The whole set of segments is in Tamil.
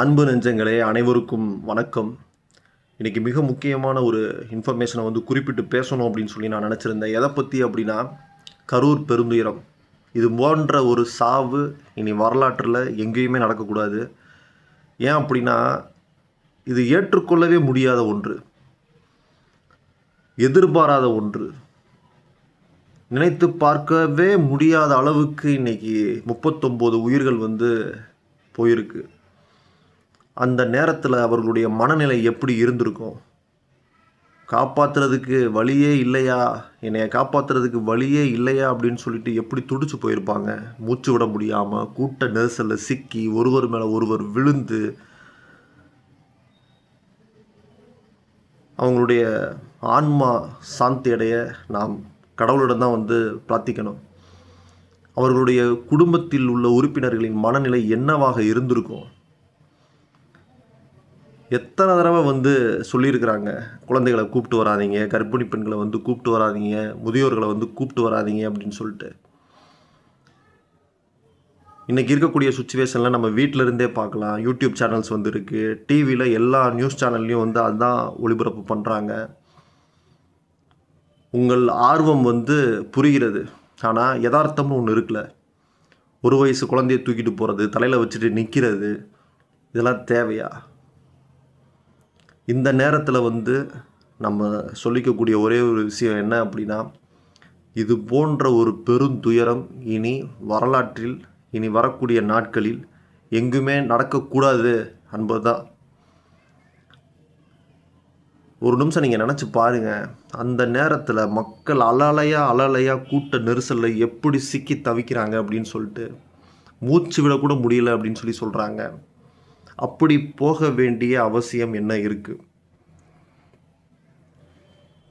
அன்பு நெஞ்சங்களே அனைவருக்கும் வணக்கம். இன்றைக்கி மிக முக்கியமான ஒரு இன்ஃபர்மேஷனை வந்து குறிப்பிட்டு பேசணும் அப்படின்னு சொல்லி நான் நினச்சிருந்தேன். எதை பற்றி அப்படின்னா கரூர் பெருந்துயரம். இது போன்ற ஒரு சாவு இனி வரலாற்றில் எங்கேயுமே நடக்கக்கூடாது. ஏன் அப்படின்னா இது ஏற்றுக்கொள்ளவே முடியாத ஒன்று. எதிர்பாராத ஒன்று. நினைத்து பார்க்கவே முடியாத அளவுக்கு இன்னைக்கு முப்பத்தொம்போது உயிர்கள் வந்து போயிருக்கு. அந்த நேரத்தில் அவர்களுடைய மனநிலை எப்படி இருந்திருக்கும்? காப்பாற்றுறதுக்கு வழியே இல்லையா? என்னைய காப்பாற்றுறதுக்கு வழியே இல்லையா? அப்படின்னு சொல்லிட்டு எப்படி துடிச்சு போயிருப்பாங்க? மூச்சு விட முடியாமல் கூட்ட நெரிசலில் சிக்கி ஒருவர் மேலே ஒருவர் விழுந்து அவங்களுடைய ஆன்மா சாந்தி அடைய நாம் கடவுளிடம் தான் வந்து பிரார்த்திக்கணும். அவர்களுடைய குடும்பத்தில் உள்ள உறுப்பினர்களின் மனநிலை என்னவாக இருந்திருக்கும்? எத்தனை தடவை வந்து சொல்லியிருக்கிறாங்க குழந்தைகளை கூப்பிட்டு வராதிங்க கர்ப்பிணி பெண்களை வந்து கூப்பிட்டு வராதிங்க முதியோர்களை வந்து கூப்பிட்டு வராதீங்க அப்படின்னு சொல்லிட்டு. இன்றைக்கி இருக்கக்கூடிய சுச்சுவேஷனில் நம்ம வீட்டில் இருந்தே பார்க்கலாம். யூடியூப் சேனல்ஸ் வந்து இருக்குது டிவியில் எல்லா நியூஸ் சேனல்லையும் வந்து அதுதான் ஒளிபரப்பு பண்ணுறாங்க உங்கள் ஆர்வம் வந்து புரிகிறது. ஆனால் யதார்த்தம்னு ஒன்று இருக்குல்ல ஒரு வயசு குழந்தைய தூக்கிட்டு போகிறது தலையில் வச்சுட்டு நிற்கிறது இதெல்லாம் தேவையா? இந்த நேரத்தில் வந்து நம்ம சொல்லிக்கக்கூடிய ஒரே ஒரு விஷயம் என்ன அப்படின்னா இது போன்ற ஒரு பெருந்துயரம் இனி வரலாற்றில் இனி வரக்கூடிய நாட்களில் எங்குமே நடக்கக்கூடாது என்பதுதான். ஒரு நிமிஷம் நீங்கள் நினச்சி பாருங்கள் அந்த நேரத்தில் மக்கள் அலலையாக அலலையாக கூட்ட நெரிசலில் எப்படி சிக்கி தவிக்கிறாங்க அப்படின்னு சொல்லிட்டு மூச்சு விடக்கூட முடியல அப்படின்னு சொல்லி சொல்கிறாங்க அப்படி போக வேண்டிய அவசியம் என்ன இருக்குது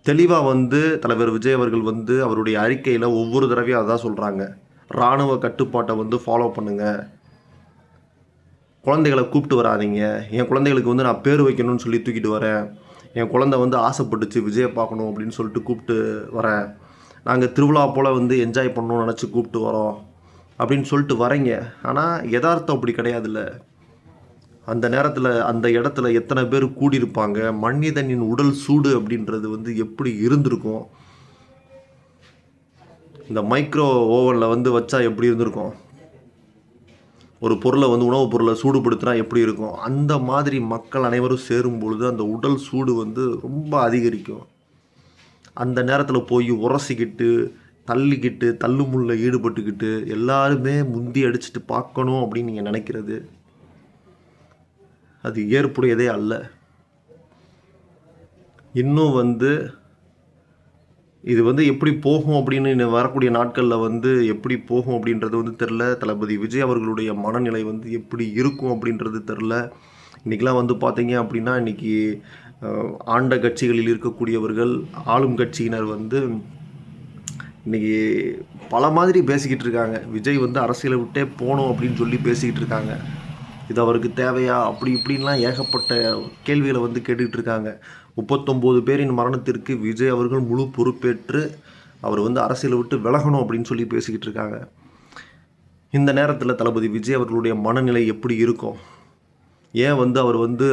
தெளிவாக வந்து தலைவர் விஜய் அவர்கள் வந்து அவருடைய அறிக்கையில் ஒவ்வொரு தடவையும் அதான் சொல்கிறாங்க இராணுவ கட்டுப்பாட்டை வந்து ஃபாலோ பண்ணுங்கள் குழந்தைகளை கூப்பிட்டு வராதீங்க. என் குழந்தைகளுக்கு வந்து நான் பேர் வைக்கணும்னு சொல்லி தூக்கிட்டு வரேன். என் குழந்தை வந்து ஆசைப்பட்டுச்சு விஜயை பார்க்கணும் அப்படின்னு சொல்லிட்டு கூப்பிட்டு வரேன். நாங்கள் திருவிழா போல் வந்து என்ஜாய் பண்ணணும்னு நினச்சி கூப்பிட்டு வரோம் அப்படின்னு சொல்லிட்டு வரீங்க. ஆனால் யதார்த்தம் அப்படி கிடையாதுல்ல. அந்த நேரத்தில் அந்த இடத்துல எத்தனை பேர் கூடியிருப்பாங்க? மனிதனின் உடல் சூடு அப்படின்றது வந்து எப்படி இருந்திருக்கும்? இந்த மைக்ரோ ஓவனில் வந்து வச்சா எப்படி இருந்திருக்கும்? ஒரு பொருளை வந்து உணவுப் பொருளை சூடுபடுத்தினா எப்படி இருக்கும்? அந்த மாதிரி மக்கள் அனைவரும் சேரும் பொழுது அந்த உடல் சூடு வந்து ரொம்ப அதிகரிக்கும். அந்த நேரத்தில் போய் உரசிக்கிட்டு தள்ளிக்கிட்டு தள்ளுமுள்ள ஈடுபட்டுக்கிட்டு எல்லாருமே முந்தி அடிச்சுட்டு பார்க்கணும் அப்படின்னு நீங்கள் நினைக்கிறது. அது ஏற்புடையதே அல்ல. இன்னும் வந்து இது வந்து எப்படி போகும் அப்படின்னு வரக்கூடிய நாட்களில் வந்து எப்படி போகும் அப்படின்றது வந்து தெரில தளபதி விஜய் அவர்களுடைய மனநிலை வந்து எப்படி இருக்கும் அப்படின்றது தெரில இன்றைக்கெலாம் வந்து பார்த்தீங்க அப்படின்னா இன்றைக்கி ஆண்ட கட்சிகளில் இருக்கக்கூடியவர்கள் ஆளும் கட்சியினர் வந்து இன்றைக்கி பல மாதிரி பேசிக்கிட்டு இருக்காங்க. விஜய் வந்து அரசியலை விட்டே போகணும் அப்படின்னு சொல்லி பேசிக்கிட்டு இருக்காங்க. இது அவருக்கு தேவையா? அப்படி இப்படின்லாம் ஏகப்பட்ட கேள்விகளை வந்து கேட்டுக்கிட்டு இருக்காங்க முப்பத்தொம்போது பேரின் மரணத்திற்கு விஜய் அவர்கள் முழு பொறுப்பேற்று அவர் வந்து அரசியலை விட்டு விலகணும் அப்படின்னு சொல்லி பேசிக்கிட்டு இருக்காங்க இந்த நேரத்தில் தளபதி விஜய் அவர்களுடைய மனநிலை எப்படி இருக்கும்? ஏன் வந்து அவர் வந்து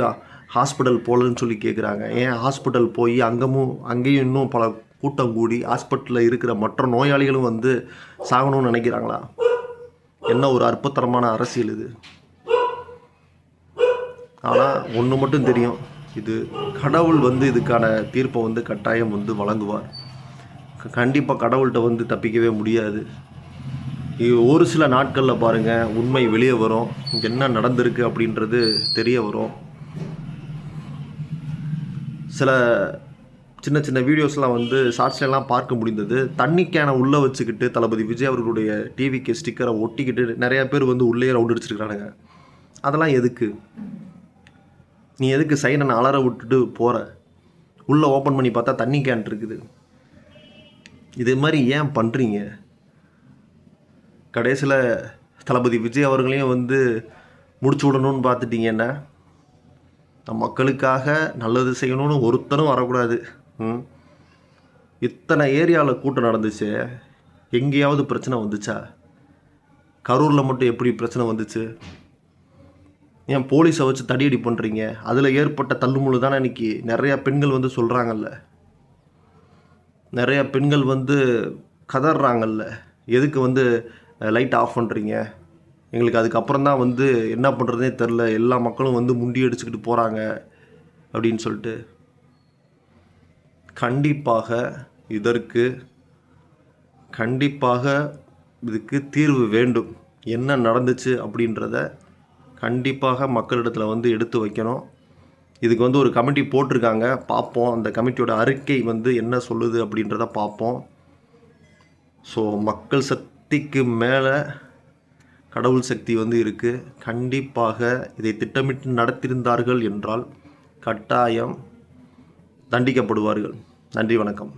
ஹாஸ்பிட்டல் போகலன்னு சொல்லி கேட்குறாங்க ஏன் ஹாஸ்பிட்டல் போய் அங்கமும் அங்கேயும் இன்னும் பல கூட்டம் கூடி ஹாஸ்பிட்டலில் இருக்கிற மற்ற நோயாளிகளும் வந்து சாகணும்னு நினைக்கிறாங்களா? என்ன ஒரு அற்புதரமான அரசியல் இது? ஆனால் ஒன்று மட்டும் தெரியும். இது கடவுள் வந்து இதுக்கான தீர்ப்பை வந்து கட்டாயம் வந்து வழங்குவார். கண்டிப்பாக கடவுள்கிட்ட வந்து தப்பிக்கவே முடியாது. இது ஒரு சில நாட்களில் பாருங்கள் உண்மை வெளியே வரும். என்ன நடந்திருக்கு அப்படின்றது தெரிய வரும். சில சின்ன சின்ன வீடியோஸ்லாம் வந்து ஷார்ட்ஸ்லாம் பார்க்க முடிந்தது. தண்ணி கேனை உள்ளே வச்சுக்கிட்டு தளபதி விஜய் அவர்களுடைய டிவிக்கு ஸ்டிக்கரை ஒட்டிக்கிட்டு நிறையா பேர் வந்து உள்ளே ரவுண்ட் அடிச்சிருக்கிறானுங்க. அதெல்லாம் எதுக்கு? நீ எதுக்கு சைடனை அலற விட்டுட்டு போகிற உள்ளே ஓப்பன் பண்ணி பார்த்தா தண்ணி கேன் இருக்குது. இது மாதிரி ஏன் பண்ணுறீங்க கடைசியில் தளபதி விஜய் அவர்களையும் வந்து முடிச்சு விடணும்னு பார்த்துட்டீங்கன்னா நம் மக்களுக்காக நல்லது செய்யணும்னு ஒருத்தரும் வரக்கூடாது. ம்? இத்தனை ஏரியாவில் கூட்டம் நடந்துச்சு. எங்கேயாவது பிரச்சனை வந்துச்சா? கரூரில் மட்டும் எப்படி பிரச்சனை வந்துச்சு? ஏன் போலீஸை வச்சு தடியடி பண்ணுறீங்க அதில் ஏற்பட்ட தள்ளுமுழு தானே இன்னைக்கு? நிறையா பெண்கள் வந்து சொல்கிறாங்கல்ல நிறையா பெண்கள் வந்து கதறாங்கல்ல எதுக்கு வந்து லைட் ஆஃப் பண்ணுறீங்க எங்களுக்கு அதுக்கப்புறம் தான் வந்து என்ன பண்ணுறதுனே தெரில எல்லா மக்களும் வந்து முண்டி அடிச்சுக்கிட்டு போகிறாங்க அப்படின்னு சொல்லிட்டு. கண்டிப்பாக இதற்கு கண்டிப்பாக இதுக்கு தீர்வு வேண்டும். என்ன நடந்துச்சு அப்படின்றத கண்டிப்பாக மக்களிடத்தில் வந்து எடுத்து வைக்கணும். இதுக்கு வந்து ஒரு கமிட்டி போட்டிருக்காங்க. பார்ப்போம். அந்த கமிட்டியோட அறிக்கை வந்து என்ன சொல்லுது அப்படின்றத பார்ப்போம். ஸோ மக்கள் சக்திக்கு மேலே கடவுள் சக்தி வந்து இருக்குது கண்டிப்பாக இதை திட்டமிட்டு நடத்தியிருந்தார்கள் என்றால் கட்டாயம் தண்டிக்கப்படுவார்கள். நன்றி வணக்கம்.